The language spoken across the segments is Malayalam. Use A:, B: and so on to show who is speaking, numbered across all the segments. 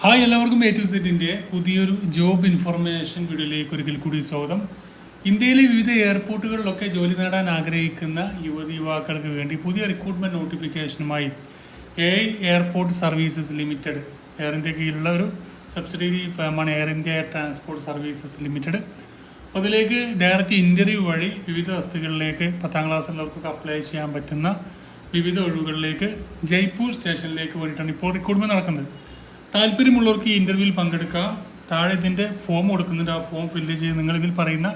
A: ഹായ് എല്ലാവർക്കും എ ടു സെറ്റിന്റെ പുതിയൊരു ജോബ് ഇൻഫർമേഷൻ വീഡിയോയിലേക്ക് ഒരിക്കൽ കൂടി സ്വാഗതം. ഇന്ത്യയിലെ വിവിധ എയർപോർട്ടുകളിലൊക്കെ ജോലി നേടാൻ ആഗ്രഹിക്കുന്ന യുവതി യുവാക്കൾക്ക് വേണ്ടി പുതിയ recruitment നോട്ടിഫിക്കേഷനുമായി A airport services limited Air India കീഴിലുള്ള ഒരു subsidiary ഫേമാണ് Air India transport services limited അപ്പോൾ അതിലേക്ക് ഡയറക്റ്റ് ഇന്റർവ്യൂ വഴി വിവിധ വസ്തുക്കളിലേക്ക് പത്താം ക്ലാസ്സിലുള്ളവർക്കൊക്കെ അപ്ലൈ ചെയ്യാൻ പറ്റുന്ന വിവിധ ഒഴിവുകളിലേക്ക് ജയ്പൂർ സ്റ്റേഷനിലേക്ക് വേണ്ടിയിട്ടാണ് ഇപ്പോൾ റിക്രൂട്ട്മെന്റ് നടക്കുന്നത്. താല്പര്യമുള്ളവർക്ക് ഈ ഇന്റർവ്യൂവിൽ പങ്കെടുക്കാം. താഴെ ഇതിന്റെ ഫോം കൊടുക്കുന്നുണ്ട്. ആ ഫോം ഫില്ല് ചെയ്ത് നിങ്ങൾ ഇതിൽ പറയുന്ന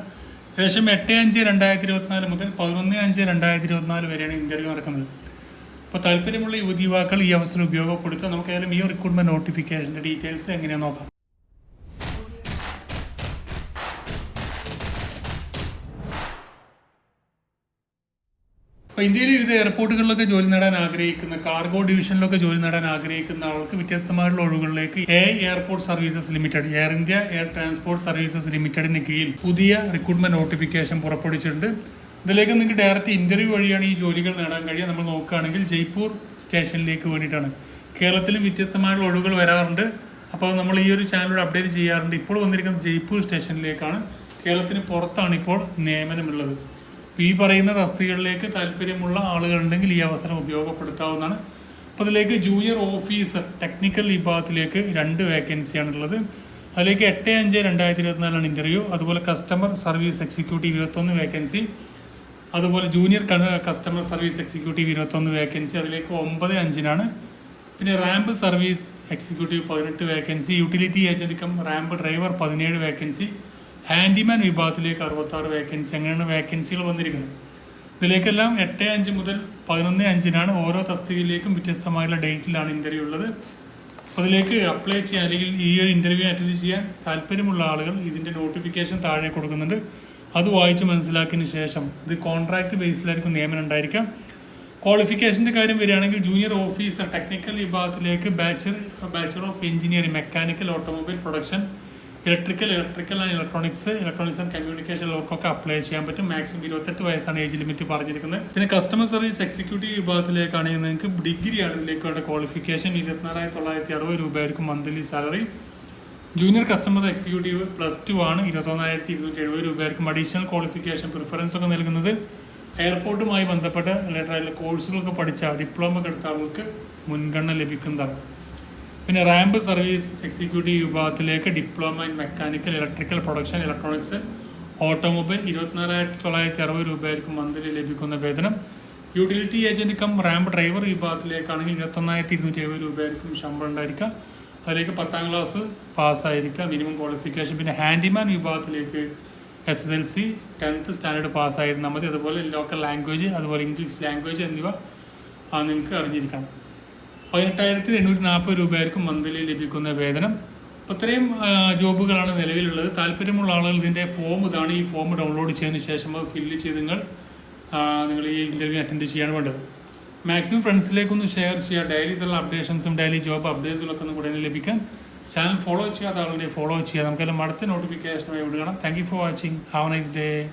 A: ഏകദേശം എട്ട് അഞ്ച് രണ്ടായിരത്തി ഇരുപത്തിനാല് മുതൽ പതിനൊന്ന് അഞ്ച് രണ്ടായിരത്തി ഇരുപത്തിനാല് വരെയാണ് ഇന്റർവ്യൂ നടക്കുന്നത്. അപ്പോൾ താല്പര്യമുള്ള യുവതി യുവാക്കൾ ഈ അവസരം ഉപയോഗപ്പെടുത്തുക. നമുക്ക് ഏതായാലും ഈ റിക്രൂട്ട്മെന്റ് നോട്ടിഫിക്കേഷന്റെ ഡീറ്റെയിൽസ് എങ്ങനെയാണെന്ന് നോക്കാം. അപ്പോൾ ഇന്ത്യയിൽ വിവിധ എയർപോർട്ടുകളിലൊക്കെ ജോലി നേടാൻ ആഗ്രഹിക്കുന്ന കാർഗോ ഡിവിഷനിലൊക്കെ ജോലി നേടാൻ ആഗ്രഹിക്കുന്ന ആൾക്ക് വ്യത്യസ്തമായിട്ടുള്ള ഒഴിവുകളിലേക്ക് A airport services limited Air India Air transport services ലിമിറ്റഡിന് കീഴിൽ പുതിയ റിക്രൂട്ട്മെന്റ് നോട്ടിഫിക്കേഷൻ പുറപ്പെടുവിച്ചിട്ടുണ്ട്. ഇതിലേക്ക് നിങ്ങൾക്ക് ഡയറക്റ്റ് ഇന്റർവ്യൂ വഴിയാണ് ഈ ജോലികൾ നേടാൻ കഴിയുക. നമ്മൾ നോക്കുകയാണെങ്കിൽ ജയ്പൂർ സ്റ്റേഷനിലേക്ക് വേണ്ടിയിട്ടാണ്. കേരളത്തിലും വ്യത്യസ്തമായിട്ടുള്ള ഒഴിവുകൾ വരാറുണ്ട്. അപ്പോൾ നമ്മൾ ഈ ഒരു ചാനലിലൂടെ അപ്ഡേറ്റ് ചെയ്യാറുണ്ട്. ഇപ്പോൾ വന്നിരിക്കുന്നത് ജയ്പൂർ സ്റ്റേഷനിലേക്കാണ്. കേരളത്തിന് പുറത്താണ് ഇപ്പോൾ നിയമനമുള്ളത്. അപ്പോൾ ഈ പറയുന്ന തസ്തികകളിലേക്ക് താല്പര്യമുള്ള ആളുകളുണ്ടെങ്കിൽ ഈ അവസരം ഉപയോഗപ്പെടുത്താവുന്നതാണ്. അപ്പോൾ അതിലേക്ക് ജൂനിയർ ഓഫീസർ ടെക്നിക്കൽ വിഭാഗത്തിലേക്ക് രണ്ട് വേക്കൻസിയാണുള്ളത് അതിലേക്ക് എട്ട് അഞ്ച് രണ്ടായിരത്തി ഇരുപത്തിനാലാണ് ഇന്റർവ്യൂ അതുപോലെ കസ്റ്റമർ സർവീസ് എക്സിക്യൂട്ടീവ് ഇരുപത്തൊന്ന് വേക്കൻസി അതുപോലെ ജൂനിയർ കസ്റ്റമർ സർവീസ് എക്സിക്യൂട്ടീവ് ഇരുപത്തൊന്ന് വേക്കൻസി അതിലേക്ക് ഒമ്പത് അഞ്ചിനാണ്. പിന്നെ റാമ്പ് സർവീസ് എക്സിക്യൂട്ടീവ് പതിനെട്ട് vacancy utility agent cum ramp driver പതിനേഴ് വേക്കൻസി ഹാൻഡിമാൻ വിഭാഗത്തിലേക്ക് അറുപത്താറ് വേക്കൻസി അങ്ങനെയാണ് വേക്കൻസികൾ വന്നിരിക്കുന്നത്. ഇതിലേക്കെല്ലാം എട്ട് അഞ്ച് മുതൽ പതിനൊന്ന് അഞ്ചിനാണ് ഓരോ തസ്തികയിലേക്കും വ്യത്യസ്തമായുള്ള ഡേറ്റിലാണ് ഇന്റർവ്യൂ ഉള്ളത്. അതിലേക്ക് അപ്ലൈ ചെയ്യാൻ അല്ലെങ്കിൽ ഈ ഒരു ഇന്റർവ്യൂ അറ്റൻഡ് ചെയ്യാൻ താല്പര്യമുള്ള ആളുകൾ ഇതിന്റെ നോട്ടിഫിക്കേഷൻ താഴെ കൊടുക്കുന്നുണ്ട്. അത് വായിച്ച് മനസ്സിലാക്കിയതിന് ശേഷം ഇത് കോൺട്രാക്ട് ബേസിലായിരിക്കും നിയമനം ഉണ്ടായിരിക്കാം ക്വാളിഫിക്കേഷന്റെ കാര്യം വരികയാണെങ്കിൽ ജൂനിയർ ഓഫീസർ ടെക്നിക്കൽ വിഭാഗത്തിലേക്ക് bachelor bachelor of engineering mechanical automobile production electrical electrical and electronics electronics and communication ഉള്ളവർക്കൊക്കെ apply ചെയ്യാൻ പറ്റും. മാക്സിമം ഇരുപത്തെട്ട് വയസ്സാണ് ഏജ് ലിമിറ്റ് പറഞ്ഞിരിക്കുന്നത്. പിന്നെ കസ്റ്റമർ സർവീസ് എക്സിക്യൂട്ടീവ് വിഭാഗത്തിലേക്കാണെങ്കിൽ നിങ്ങൾക്ക് ഡിഗ്രിയാണ് ഇതിലേക്ക് വേണ്ട ക്വാളിഫിക്കേഷൻ ഇരുപത്തിനാലായിരത്തി തൊള്ളായിരത്തി അറുപത് രൂപയായിരിക്കും monthly salary junior customer executive plus two ആണ് ഇരുപത്തൊന്നായിരത്തി ഇരുന്നൂറ്റി എഴുപത് രൂപയായിരിക്കും അഡീഷണൽ ക്വാളിഫിക്കേഷൻ പ്രിഫറൻസ് ഒക്കെ നൽകുന്നത്. എയർപോർട്ടുമായി ബന്ധപ്പെട്ട റിലേറ്റഡ് കോഴ്സുകളൊക്കെ പഠിച്ച ഡിപ്ലോമ എടുത്ത ആളുകൾക്ക് മുൻഗണന ലഭിക്കുന്നതാണ്. പിന്നെ റാമ്പ് സർവീസ് എക്സിക്യൂട്ടീവ് വിഭാഗത്തിലേക്ക് diploma in mechanical electrical production electronics automobile ഇരുപത്തിനാലായിരത്തി തൊള്ളായിരത്തി അറുപത് രൂപയായിരിക്കും മന്ത്ലി ലഭിക്കുന്ന വേതനം. Utility agent cum ramp driver വിഭാഗത്തിലേക്കാണെങ്കിൽ ഇരുപത്തൊന്നായിരത്തി ഇരുന്നൂറ്റി എഴുപത് രൂപയായിരിക്കും ശമ്പളം ഉണ്ടായിരിക്കുക. അതിലേക്ക് പത്താം ക്ലാസ് പാസ്സായിരിക്കുക മിനിമം ക്വാളിഫിക്കേഷൻ. പിന്നെ ഹാൻഡിമാൻ വിഭാഗത്തിലേക്ക് S S L C tenth standard പാസ്സായിരുന്നാൽ മതി. അതുപോലെ ലോക്കൽ ലാംഗ്വേജ് അതുപോലെ ഇംഗ്ലീഷ് ലാംഗ്വേജ് എന്നിവ നിങ്ങൾക്ക് അറിഞ്ഞിരിക്കണം. പതിനെട്ടായിരത്തി എണ്ണൂറ്റി നാൽപ്പത് രൂപയായിരിക്കും മന്ത്ലി ലഭിക്കുന്ന വേതനം. അപ്പോൾ ഇത്രയും ജോബുകളാണ് നിലവിലുള്ളത്. താല്പര്യമുള്ള ആളുകൾ ഇതിന്റെ ഫോം ഇതാണ്. ഈ ഫോം ഡൗൺലോഡ് ചെയ്തതിന് ശേഷം അത് ഫില്ല് ചെയ്ത് നിങ്ങൾ നിങ്ങൾ ഈ ഇന്റർവ്യൂ അറ്റൻഡ് ചെയ്യാൻ വേണ്ടത്. മാക്സിമം ഫ്രണ്ട്സിലേക്കൊന്ന് ഷെയർ ചെയ്യുക. ഡെയിലി ഇതുള്ള അപ്ഡേഷൻസും ഡെയിലി ജോബ് അപ്ഡേറ്റ്സുകളൊക്കെ ഒന്ന് കൂടെ ലഭിക്കാൻ. ചാനൽ ഫോളോ ചെയ്യാത്ത ആളുകളെ ഫോളോ ചെയ്യുക. നമുക്കെല്ലാം അടുത്ത നോട്ടിഫിക്കേഷനായി വിടുകയാണ്. Thank you for watching have nice day